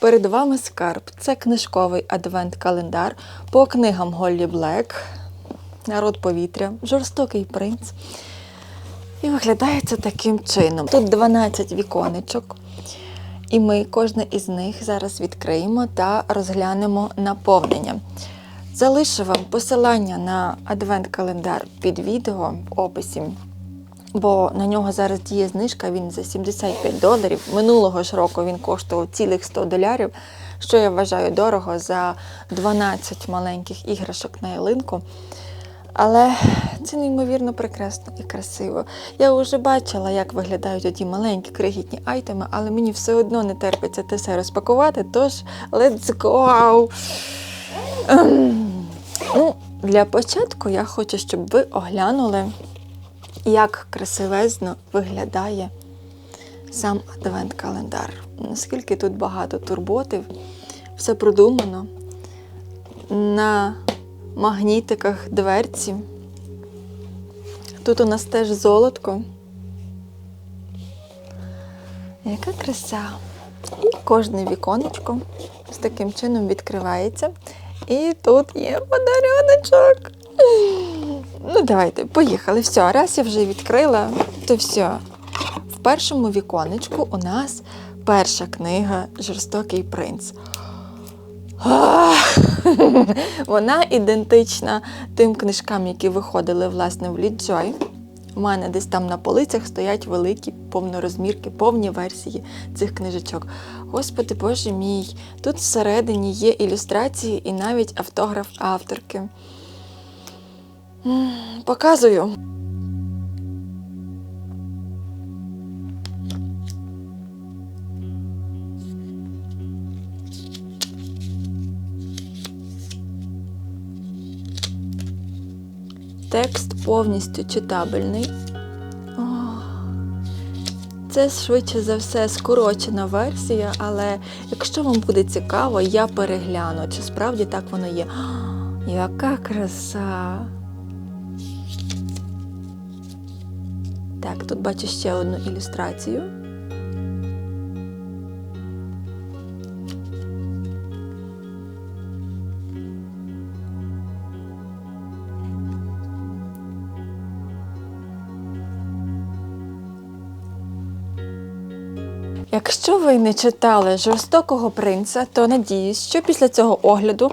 Перед вами скарб. Це книжковий адвент-календар по книгам Голлі Блек, Народ повітря, Жорстокий принц. І виглядає це таким чином. Тут 12 віконечок. І ми кожне із них зараз відкриємо та розглянемо наповнення. Залишу вам посилання на адвент-календар під відео в описі, бо на нього зараз діє знижка, він за 75 доларів. Минулого ж року він коштував цілих 100 доларів, що я вважаю дорого за 12 маленьких іграшок на ялинку. Але це неймовірно прекрасно і красиво. Я вже бачила, як виглядають оті маленькі крихітні айтеми, але мені все одно не терпиться те все розпакувати. Тож let's go! Ем, Ну, для початку я хочу, щоб ви оглянули, як красивезно виглядає сам адвент-календар. Наскільки тут багато турботів, все продумано. На магнітиках дверці. Тут у нас теж золотко. Яка краса. І кожне віконечко з таким чином відкривається. І тут є подаруночок. Ну, давайте, поїхали. Все, раз я вже відкрила, то все. В першому віконечку у нас перша книга Жорстокий принц. Вона ідентична тим книжкам, які виходили власне в Ліджой. У мене десь там на полицях стоять великі повнорозмірки, повні версії цих книжечок. Господи Боже мій, тут всередині є ілюстрації і навіть автограф авторки. Показую. Текст повністю читабельний. Це швидше за все скорочена версія, але якщо вам буде цікаво, я перегляну, чи справді так воно є. Яка краса! Так, тут бачу ще одну ілюстрацію. Якщо ви не читали жорстокого принца, то надіюсь, що після цього огляду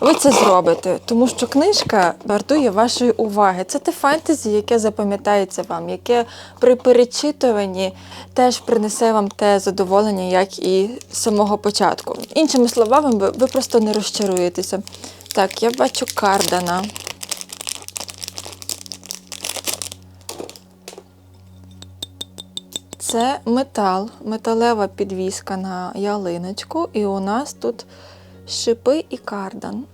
ви це зробите, тому що книжка вартує вашої уваги. Це те фентезі, яке запам'ятається вам, яке при перечитуванні теж принесе вам те задоволення, як і з самого початку. Іншими словами, ви, просто не розчаруєтеся. Так, я бачу кардана. Це метал, металева підвіска на ялиночку, і у нас тут шипи і кардан.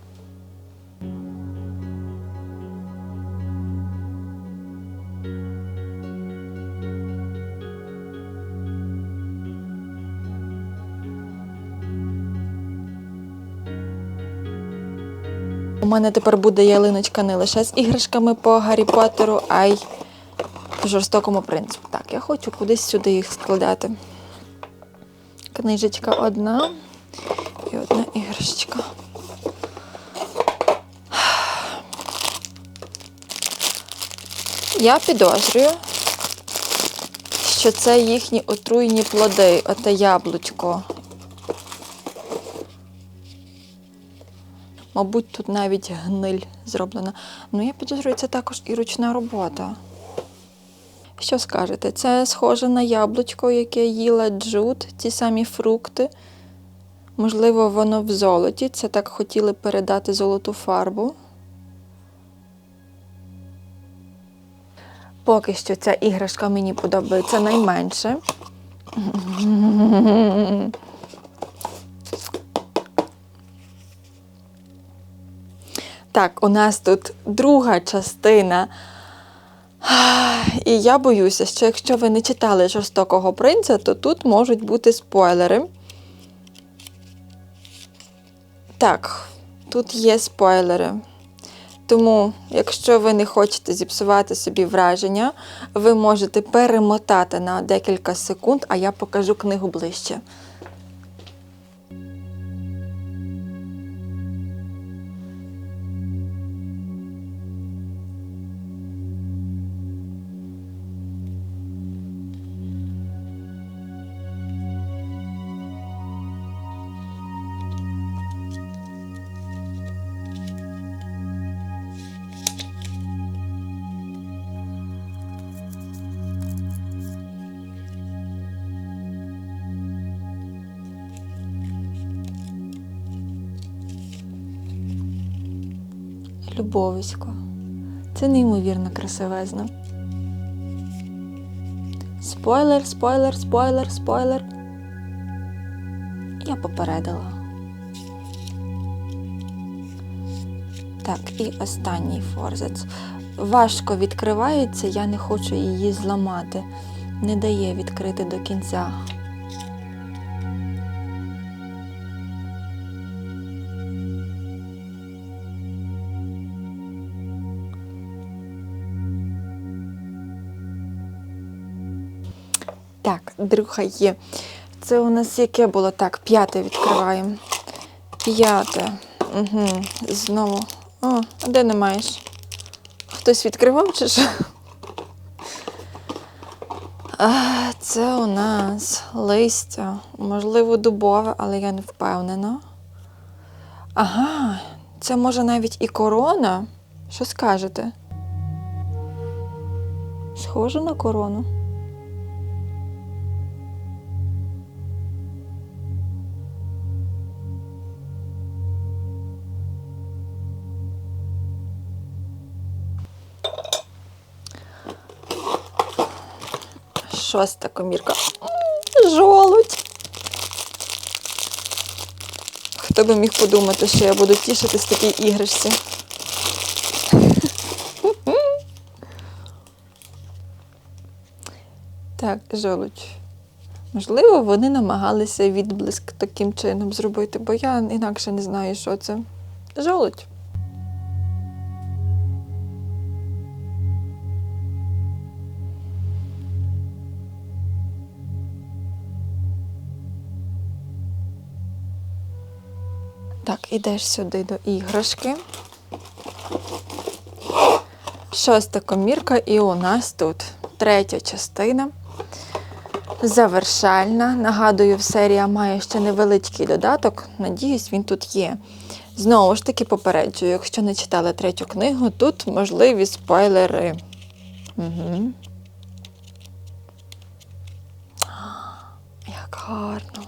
У мене тепер буде ялиночка не лише з іграшками по Гаррі Поттеру, а й по жорстокому принцу. Так, я хочу кудись сюди їх складати. Книжечка одна одна іграшечка. Я підозрюю, що це їхні отруйні плоди, оте яблучко. Мабуть, тут навіть гниль зроблена. Ну, я підозрюю, це також і ручна робота. Що скажете? Це схоже на яблучко, яке їла джут, ті самі фрукти. Можливо, воно в золоті. Це так хотіли передати золоту фарбу. Поки що ця іграшка мені подобається найменше. Так, у нас тут друга частина. І я боюся, що якщо ви не читали жорстокого принца, то тут можуть бути спойлери. Так, тут є спойлери. Тому, якщо ви не хочете зіпсувати собі враження, ви можете перемотати на декілька секунд, а я покажу книгу ближче. Любовисько. Це неймовірно красивезно. Спойлер, спойлер, спойлер, спойлер. Я попередила. Так, і останній форзац. Важко відкривається, я не хочу її зламати. Не дає відкрити до кінця. Так, друга є. Це у нас яке було? Так, п'яте відкриваємо. П'яте. Угу. Знову. О, а де не маєш? Хтось відкривав чи що? А, це у нас листя. Можливо, дубове, але я не впевнена. Ага, це може навіть і корона. Що скажете? Схоже на корону. Шоста комірка. Жолудь. Хто би міг подумати, що я буду тішитись такій іграшці? Так, жолудь. Можливо, вони намагалися відблиск таким чином зробити, бо я інакше не знаю, що це. Жолудь. Так, ідеш сюди до іграшки. Шоста комірка, і у нас тут третя частина. Завершальна. Нагадую, серія має ще невеличкий додаток. Надіюсь, він тут є. Знову ж таки, попереджую, якщо не читали третю книгу, тут можливі спойлери. Угу. Як гарно.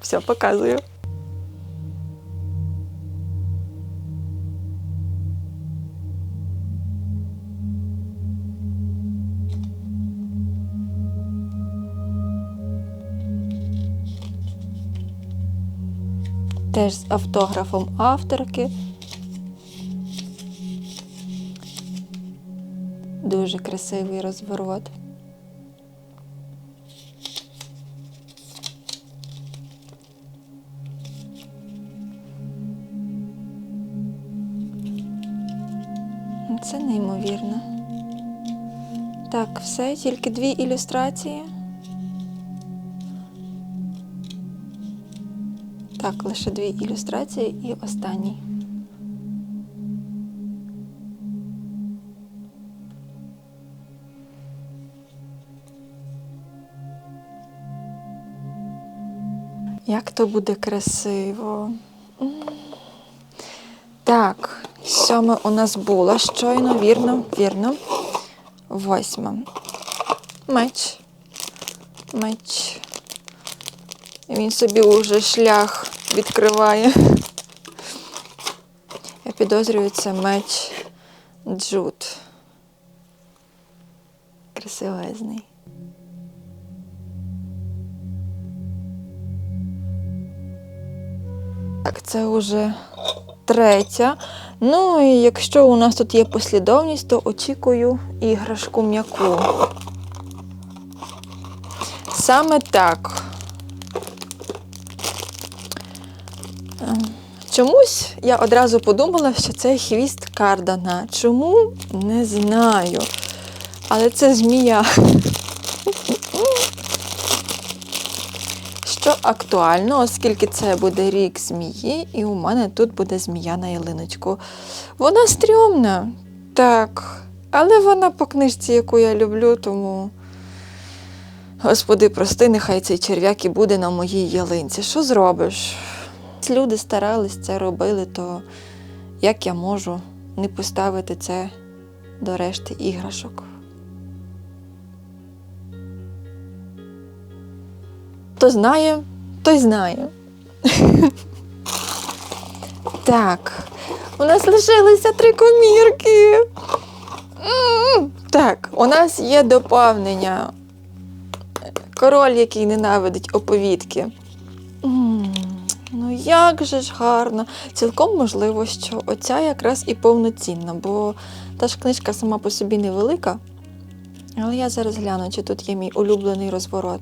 Все, показую. Теж з автографом авторки. Дуже красивий розворот. Це неймовірно. Так, все, тільки дві ілюстрації. Так, лише дві ілюстрації і останній. Як то буде красиво. Так, сьоме у нас було щойно, вірно, вірно. Восьма. Меч. Меч. Він собі уже шлях відкриває. Я підозрюю, це меч Джут. Красивезний. Так, це вже третя. Ну і якщо у нас тут є послідовність, то очікую іграшку м'яку. Саме так. Чомусь я одразу подумала, що це хвіст кардана. Чому? Не знаю. Але це змія. Що актуально, оскільки це буде рік змії, і у мене тут буде змія на ялиночку. Вона стрьомна, так, але вона по книжці, яку я люблю, тому. Господи, прости, нехай цей черв'як і буде на моїй ялинці. Що зробиш? Люди старались це робили, то як я можу не поставити це до решти іграшок? Хто знає, той знає. так, У нас лишилися три комірки. Так, у нас є доповнення. Король, який ненавидить оповідки. М, Ну як же ж гарно. Цілком можливо, що оця якраз і повноцінна, бо та ж книжка сама по собі невелика. Але я зараз гляну, чи тут є мій улюблений розворот.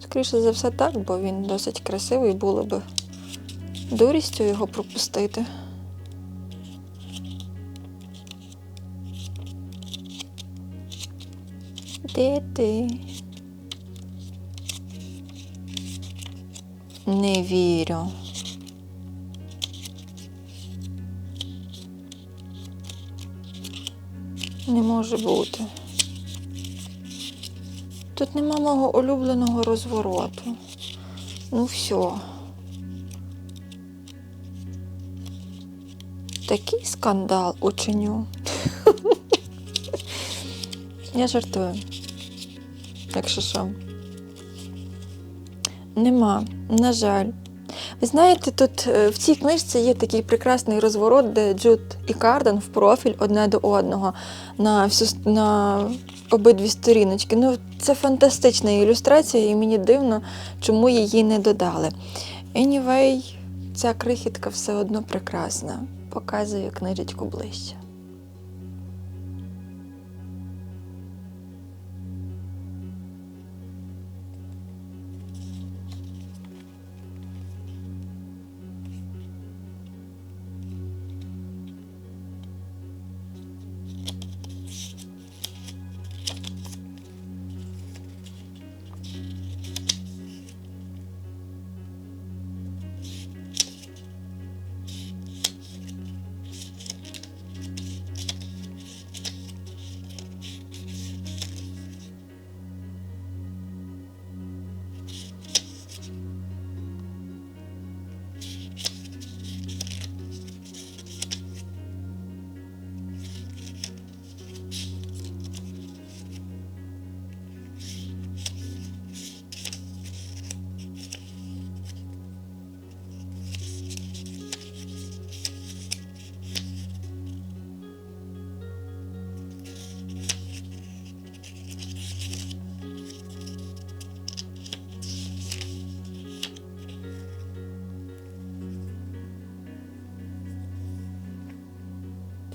Скоріше за все так, бо він досить красивий, було би дурістю його пропустити. Де ти? Не вірю. Не може бути. Тут нема мого улюбленого розвороту. Ну все. Такий скандал учиню. Я жартую. Якщо що. Нема, на жаль. Ви знаєте, тут е, в цій книжці є такий прекрасний розворот, де Джуд і Карден в профіль одне до одного на, всю, на обидві сторіночки. Ну, це фантастична ілюстрація, і мені дивно, чому її не додали. Anyway, ця крихітка все одно прекрасна. Показую книжечку ближче.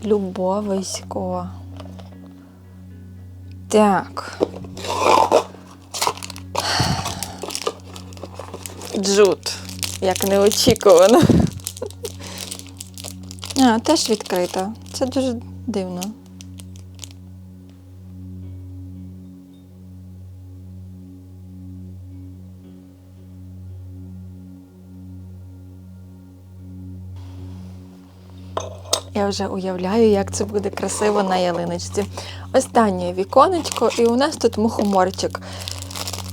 Любовисько. Так. Джуд. Як неочікувано. А, теж відкрита. Це дуже дивно. Вже уявляю, як це буде красиво на ялиночці. Останнє віконечко, і у нас тут мухоморчик.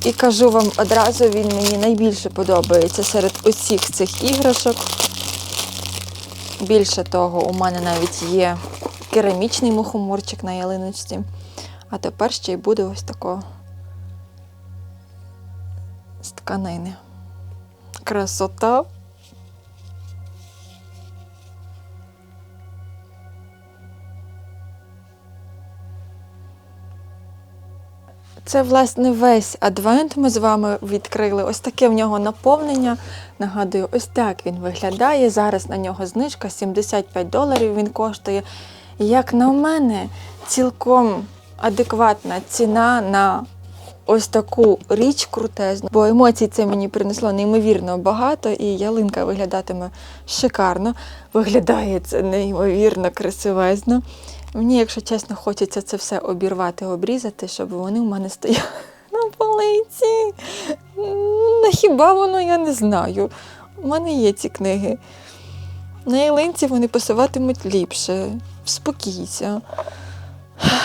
І кажу вам одразу, він мені найбільше подобається серед усіх цих іграшок. Більше того, у мене навіть є керамічний мухоморчик на ялиночці. А тепер ще й буде ось такого з тканини. Красота. Це, власне, весь адвент ми з вами відкрили. Ось таке в нього наповнення. Нагадую, ось так він виглядає. Зараз на нього знижка 75 доларів він коштує. Як на мене, цілком адекватна ціна на ось таку річ крутезну. Бо емоцій це мені принесло неймовірно багато, і ялинка виглядатиме шикарно. Виглядає це неймовірно красивезно. Мені, якщо чесно, хочеться це все обірвати, обрізати, щоб вони в мене стояли на полиці. Ну, хіба воно, я не знаю. У мене є ці книги. На ялинці вони пасуватимуть ліпше. Спокійся.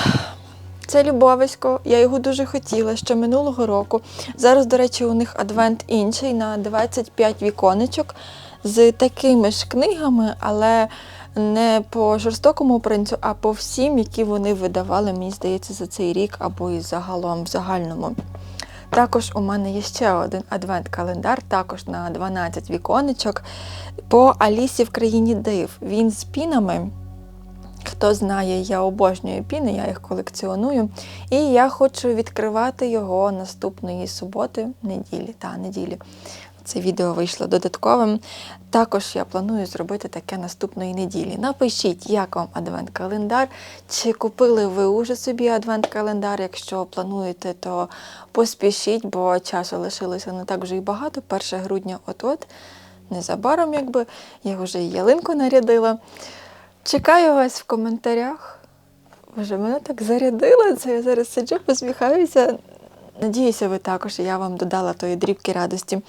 Це Любовисько, я його дуже хотіла ще минулого року. Зараз, до речі, у них адвент інший на 25 віконечок з такими ж книгами, але не по жорстокому принцю, а по всім, які вони видавали, мені здається, за цей рік або і загалом в загальному. Також у мене є ще один адвент-календар, також на 12 віконечок по Алісі в країні див. Він з пінами. Хто знає, я обожнюю піни, я їх колекціоную. І я хочу відкривати його наступної суботи, неділі та неділі. Це відео вийшло додатковим. Також я планую зробити таке наступної неділі. Напишіть, як вам адвент-календар, чи купили ви уже собі адвент-календар. Якщо плануєте, то поспішіть, бо часу лишилося не так вже і багато. 1 грудня от-от, незабаром, якби я вже і ялинку нарядила. Чекаю вас в коментарях. Боже, мене так зарядило це. Я зараз сиджу, посміхаюся. Надіюся, ви також, я вам додала тої дрібки радості.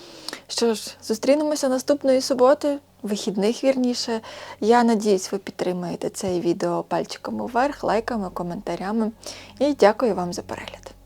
Що ж, зустрінемося наступної суботи, вихідних вірніше. Я надіюсь, ви підтримаєте це відео пальчиком вверх, лайками, коментарями. І дякую вам за перегляд.